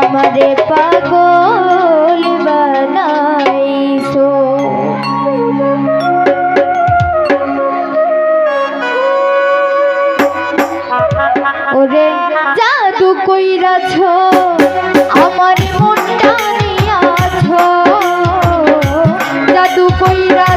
আমাদের পাগল বানাইছো। ওরে জাদু কইরাছো আমার মনটা নিয়াছো জাদু কইরা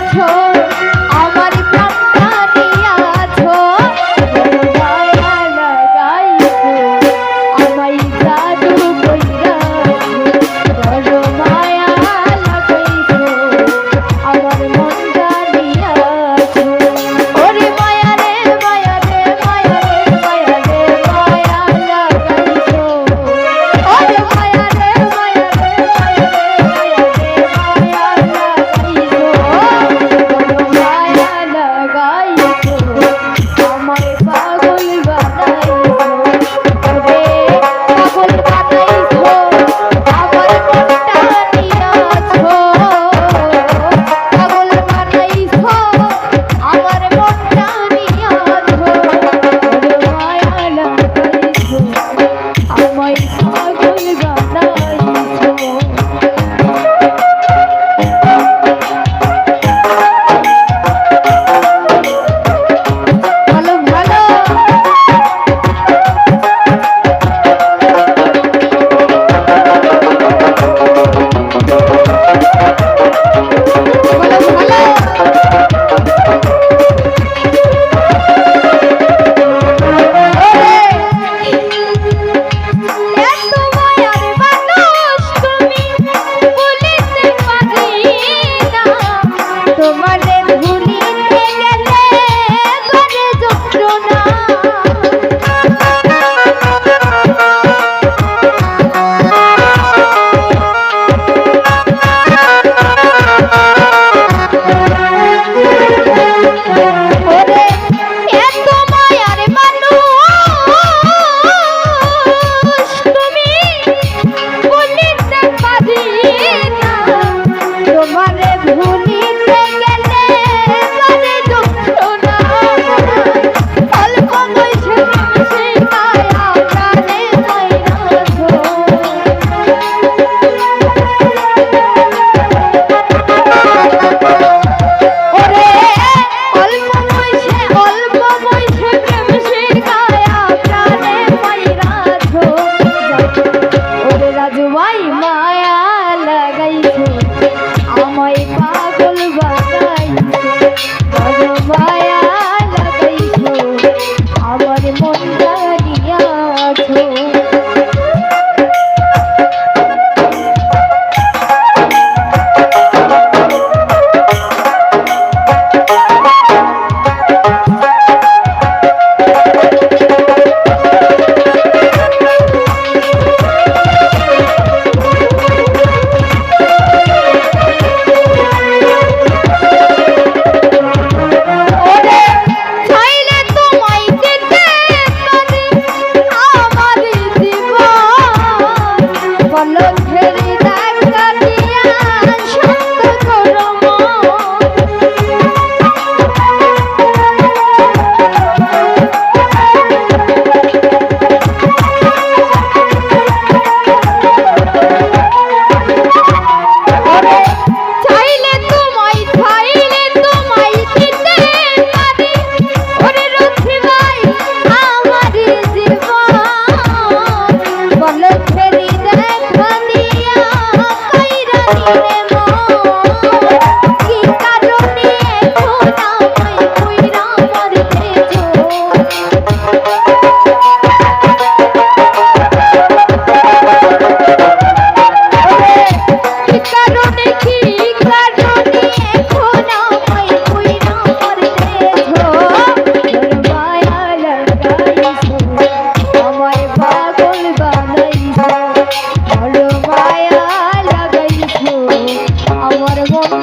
করবো